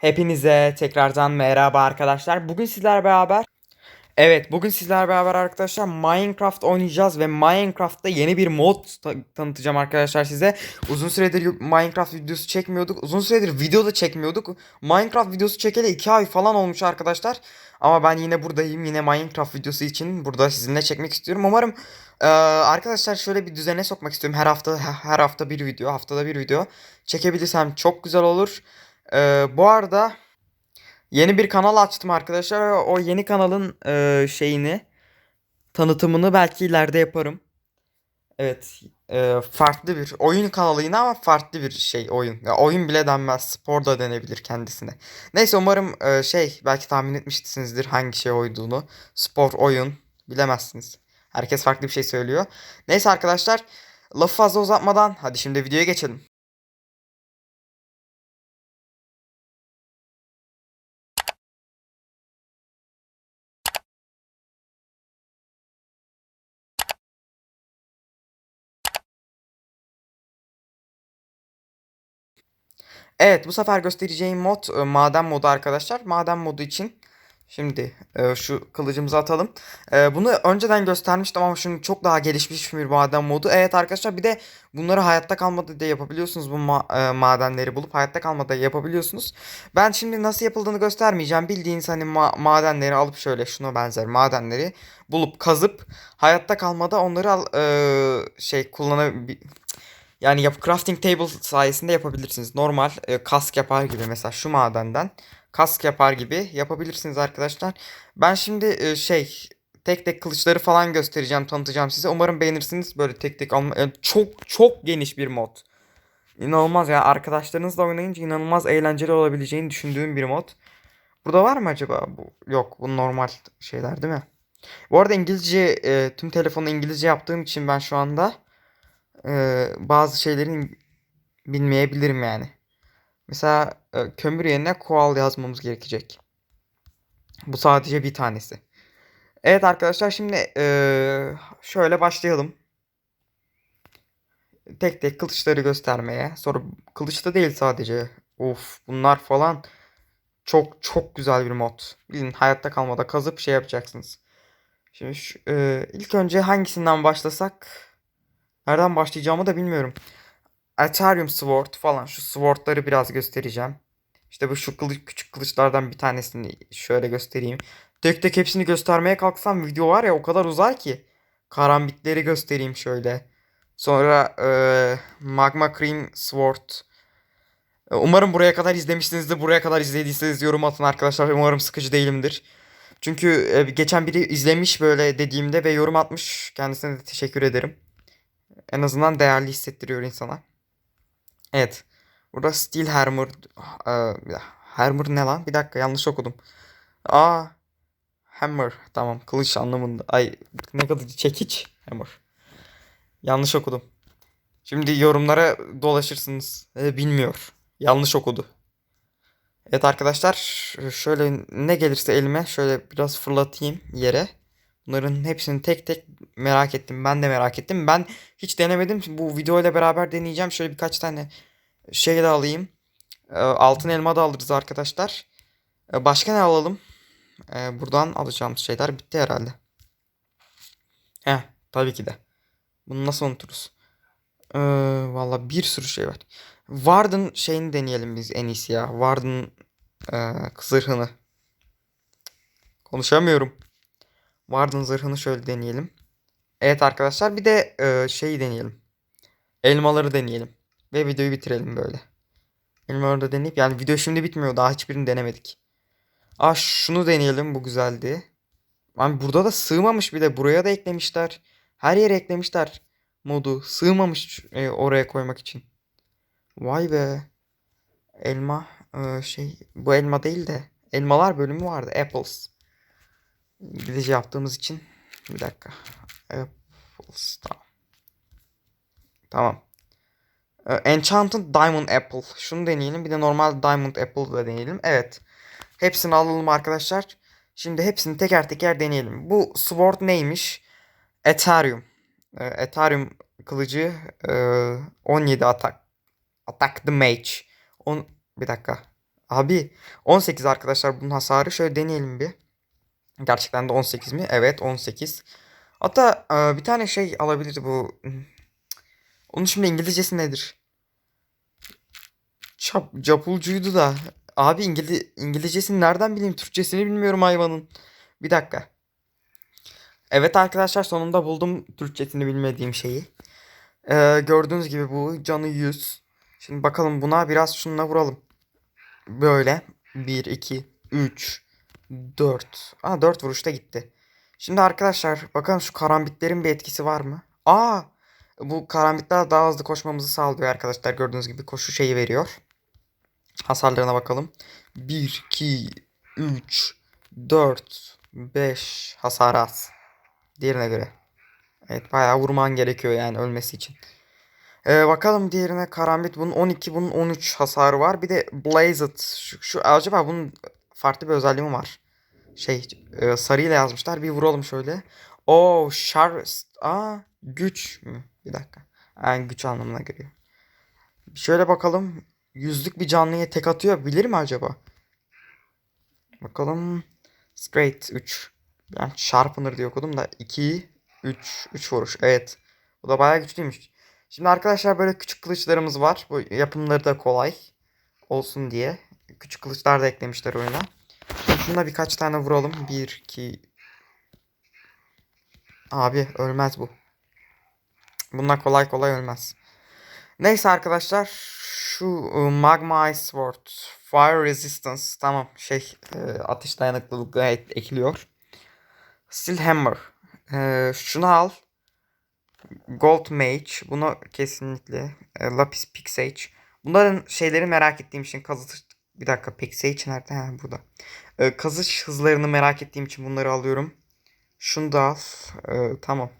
Hepinize tekrardan merhaba arkadaşlar. Bugün sizlerle beraber Evet, bugün sizlerle beraber arkadaşlar Minecraft oynayacağız ve Minecraft'ta yeni bir mod ta- tanıtacağım arkadaşlar size. Uzun süredir Minecraft videosu çekmiyorduk. Uzun süredir video da çekmiyorduk. Minecraft videosu çekeli 2 ay falan olmuş arkadaşlar. Ama ben yine buradayım. Yine Minecraft videosu için burada sizinle çekmek istiyorum. Umarım eee, arkadaşlar şöyle bir düzene sokmak istiyorum. Her hafta her hafta bir video, haftada bir video çekebilirsem çok güzel olur. Eee, bu arada Yeni bir kanal açtım arkadaşlar. O yeni kanalın e, şeyini tanıtımını belki ileride yaparım. Evet, e, farklı bir oyun kanalı yine ama farklı bir şey oyun. Ya oyun bile denmez, spor da denebilir kendisine. Neyse umarım e, şey belki tahmin etmişsinizdir hangi şey olduğunu. Spor, oyun bilemezsiniz. Herkes farklı bir şey söylüyor. Neyse arkadaşlar, lafı fazla uzatmadan hadi şimdi videoya geçelim. Evet bu sefer göstereceğim mod e, maden modu arkadaşlar. Maden modu için şimdi e, şu kılıcımızı atalım. E, bunu önceden göstermiştim ama şimdi çok daha gelişmiş bir maden modu. Evet arkadaşlar bir de bunları hayatta kalmada da yapabiliyorsunuz. Bu ma- madenleri bulup hayatta kalmada yapabiliyorsunuz. Ben şimdi nasıl yapıldığını göstermeyeceğim. Bildiğiniz hani ma- madenleri alıp şöyle şuna benzer madenleri bulup kazıp hayatta kalmada onları al, şey kullanabilir yani yap crafting table sayesinde yapabilirsiniz. Normal e, kask yapar gibi mesela şu madenden kask yapar gibi yapabilirsiniz arkadaşlar. Ben şimdi e, şey tek tek kılıçları falan göstereceğim, tanıtacağım size. Umarım beğenirsiniz. Böyle tek tek alma e, çok çok geniş bir mod. İnanılmaz ya arkadaşlarınızla oynayınca inanılmaz eğlenceli olabileceğini düşündüğüm bir mod. Burada var mı acaba bu? Yok, bu normal şeyler değil mi? Bu arada İngilizce e, tüm telefonu İngilizce yaptığım için ben şu anda e, bazı şeylerin bilmeyebilirim yani. Mesela e, kömür yerine koal yazmamız gerekecek. Bu sadece bir tanesi. Evet arkadaşlar şimdi e, şöyle başlayalım. Tek tek kılıçları göstermeye. Sonra kılıçta değil sadece. Of bunlar falan çok çok güzel bir mod. Bilin hayatta kalmada kazıp şey yapacaksınız. Şimdi şu, e, ilk önce hangisinden başlasak? Nereden başlayacağımı da bilmiyorum. Ethereum Sword falan şu swordları biraz göstereceğim. İşte bu şu kılıç, küçük kılıçlardan bir tanesini şöyle göstereyim. Tek tek hepsini göstermeye kalksam video var ya o kadar uzar ki. Karambitleri göstereyim şöyle. Sonra eee, Magma Cream Sword. E, Umarım buraya kadar izlemişsinizdir. Buraya kadar izlediyseniz yorum atın arkadaşlar. Umarım sıkıcı değilimdir. Çünkü e, geçen biri izlemiş böyle dediğimde ve yorum atmış. Kendisine de teşekkür ederim. En azından değerli hissettiriyor insana. Evet. Burada Steel Hammer. Dakika. Hammer ne lan? Bir dakika yanlış okudum. Aa. Hammer. Tamam. Kılıç anlamında. Ay ne kadar çekiç. Hammer. Yanlış okudum. Şimdi yorumlara dolaşırsınız. Ee, bilmiyor. Yanlış okudu. Evet arkadaşlar. Şöyle ne gelirse elime şöyle biraz fırlatayım yere. Bunların hepsini tek tek merak ettim. Ben de merak ettim. Ben hiç denemedim. Bu videoyla beraber deneyeceğim. Şöyle birkaç tane şey de alayım. Ee, Altın elma da alırız arkadaşlar. Ee, Başka ne alalım? Ee, Buradan alacağımız şeyler bitti herhalde. Heh, tabii ki de. Bunu nasıl unuturuz? Ee, valla bir sürü şey var. Warden şeyini deneyelim biz en iyisi ya. Warden e, zırhını. Konuşamıyorum. Warden zırhını şöyle deneyelim. Evet arkadaşlar bir de e, şeyi deneyelim. Elmaları deneyelim. Ve videoyu bitirelim böyle. Elmaları da deneyip yani video şimdi bitmiyor. Daha hiçbirini denemedik. Aa şunu deneyelim. Bu güzeldi. Abi burada da sığmamış bir de. Buraya da eklemişler. Her yere eklemişler modu. Sığmamış e, oraya koymak için. Vay be. Elma e, şey bu elma değil de elmalar bölümü vardı. Apples. İngilizce yaptığımız için bir dakika. Apples tamam. Tamam. Ee, Enchanted Diamond Apple. Şunu deneyelim. Bir de normal Diamond Apple da deneyelim. Evet. Hepsini alalım arkadaşlar. Şimdi hepsini teker teker deneyelim. Bu sword neymiş? Ethereum. Ee, Ethereum kılıcı e, 17 atak. Attack the mage. On, bir dakika. Abi 18 arkadaşlar bunun hasarı. Şöyle deneyelim bir. Gerçekten de 18 mi? Evet 18. Hatta e, bir tane şey alabilir bu. Onun şimdi İngilizcesi nedir? Çap, capulcuydu da. Abi İngili İngilizcesini nereden bileyim? Türkçesini bilmiyorum hayvanın. Bir dakika. Evet arkadaşlar sonunda buldum Türkçesini bilmediğim şeyi. Ee, gördüğünüz gibi bu canı 100. Şimdi bakalım buna biraz şununla vuralım. Böyle. 1, 2, 3, 4. Aa 4 vuruşta gitti. Şimdi arkadaşlar bakalım şu karambitlerin bir etkisi var mı? Aa bu karambitler daha hızlı koşmamızı sağlıyor arkadaşlar. Gördüğünüz gibi koşu şeyi veriyor. Hasarlarına bakalım. 1, 2, 3, 4, 5 hasar az. Diğerine göre. Evet bayağı vurman gerekiyor yani ölmesi için. Ee, bakalım diğerine karambit bunun 12 bunun 13 hasarı var. Bir de Blazed şu, şu acaba bunun farklı bir özelliği mi var? Şey e, sarıyla yazmışlar. Bir vuralım şöyle. O şar Aa güç mü? Bir dakika. Yani güç anlamına geliyor. Şöyle bakalım. Yüzlük bir canlıya tek atıyor. Bilir mi acaba? Bakalım. Straight 3. Ben Sharpener diye okudum da 2 3 3 vuruş. Evet. Bu da bayağı güçlüymüş. Şimdi arkadaşlar böyle küçük kılıçlarımız var. Bu yapımları da kolay olsun diye. Küçük kılıçlar da eklemişler oyuna. Şuna birkaç tane vuralım. 1 2 Abi ölmez bu. Bunlar kolay kolay ölmez. Neyse arkadaşlar şu ıı, Magma Ice Sword Fire Resistance tamam şey e, ateş dayanıklılığı ekliyor. Steel Hammer e, şunu al. Gold Mage bunu kesinlikle e, Lapis Pixage. Bunların şeyleri merak ettiğim için kazı bir dakika Pixage nerede? Ha, burada. E, kazış hızlarını merak ettiğim için bunları alıyorum. Şunu da al. E, tamam.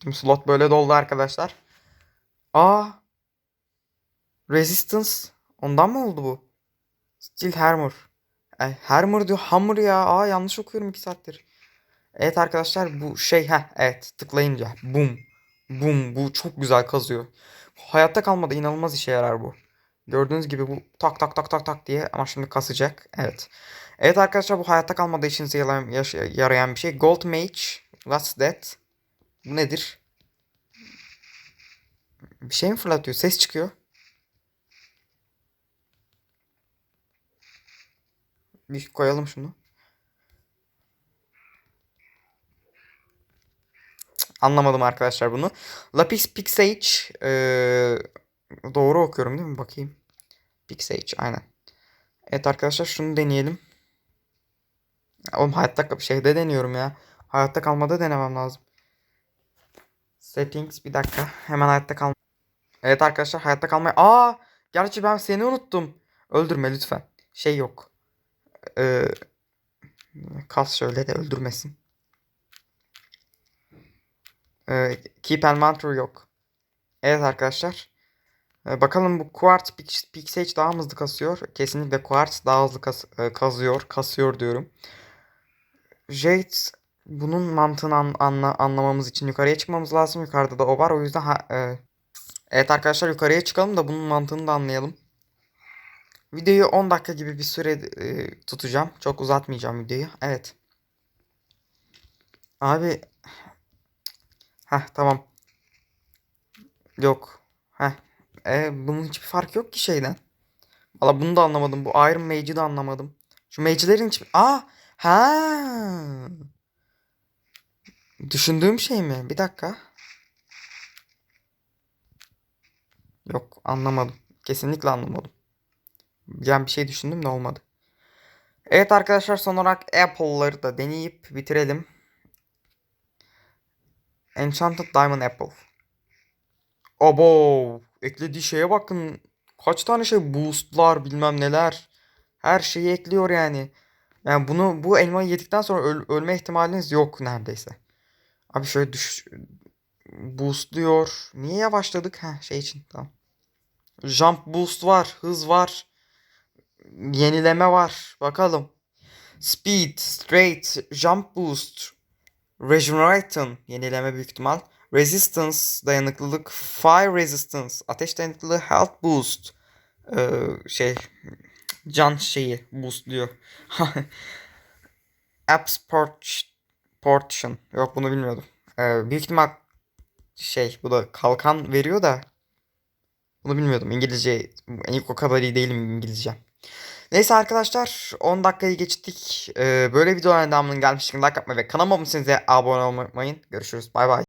Tüm slot böyle doldu arkadaşlar. Aa. Resistance. Ondan mı oldu bu? Steel Hammer. Ay, Hammer diyor. Hammer ya. Aa yanlış okuyorum 2 saattir. Evet arkadaşlar bu şey ha evet tıklayınca bum bum bu çok güzel kazıyor. Hayatta kalmada inanılmaz işe yarar bu. Gördüğünüz gibi bu tak tak tak tak tak diye ama şimdi kasacak. Evet. Evet arkadaşlar bu hayatta kalmada işinize yarayan bir şey. Gold Mage. What's that? Bu nedir? Bir şey mi fırlatıyor? Ses çıkıyor. Bir koyalım şunu. Anlamadım arkadaşlar bunu. Lapis Pixage. Ee, doğru okuyorum değil mi? Bakayım. Pixage aynen. Evet arkadaşlar şunu deneyelim. Oğlum hayatta şeyde deniyorum ya. Hayatta kalmada denemem lazım. Settings bir dakika. Hemen hayatta kalma. Evet arkadaşlar hayatta kalmaya. Aa! Gerçi ben seni unuttum. Öldürme lütfen. Şey yok. Ee, kas şöyle de öldürmesin. Ee, keep and Mantra yok. Evet arkadaşlar. Ee, bakalım bu Quartz Pixage daha mı hızlı kasıyor? Kesinlikle Quartz daha hızlı kas, e, kazıyor. Kasıyor diyorum. Jade bunun mantığını an, anla, anlamamız için yukarıya çıkmamız lazım. Yukarıda da o var. O yüzden ha, e, evet arkadaşlar yukarıya çıkalım da bunun mantığını da anlayalım. Videoyu 10 dakika gibi bir süre e, tutacağım. Çok uzatmayacağım videoyu. Evet. Abi Heh tamam. Yok. Heh. E, bunun hiçbir fark yok ki şeyden. Valla bunu da anlamadım. Bu Iron Mage'i de anlamadım. Şu mage'lerin hiçbir... Aa! Ha! Düşündüğüm şey mi? Bir dakika. Yok anlamadım. Kesinlikle anlamadım. Yani bir şey düşündüm de olmadı. Evet arkadaşlar son olarak Apple'ları da deneyip bitirelim. Enchanted Diamond Apple. Abo eklediği şeye bakın. Kaç tane şey boostlar bilmem neler. Her şeyi ekliyor yani. Yani bunu bu elmayı yedikten sonra öl, ölme ihtimaliniz yok neredeyse. Abi şöyle düş boostluyor. Niye yavaşladık? Ha şey için tamam. Jump boost var, hız var. Yenileme var. Bakalım. Speed, straight, jump boost, Regeneration yenileme büyük ihtimal. Resistance dayanıklılık. Fire resistance ateş dayanıklılığı. Health boost. Ee, şey can şeyi boostluyor. Apps port portion. Yok bunu bilmiyordum. Ee, büyük ihtimal şey bu da kalkan veriyor da bunu bilmiyordum. İngilizce ilk o kadar iyi değilim İngilizce. Neyse arkadaşlar 10 dakikayı geçtik. Ee, böyle videoların devamının gelmişken like atmayı ve kanalıma abone olmayı unutmayın. Görüşürüz. Bay bay.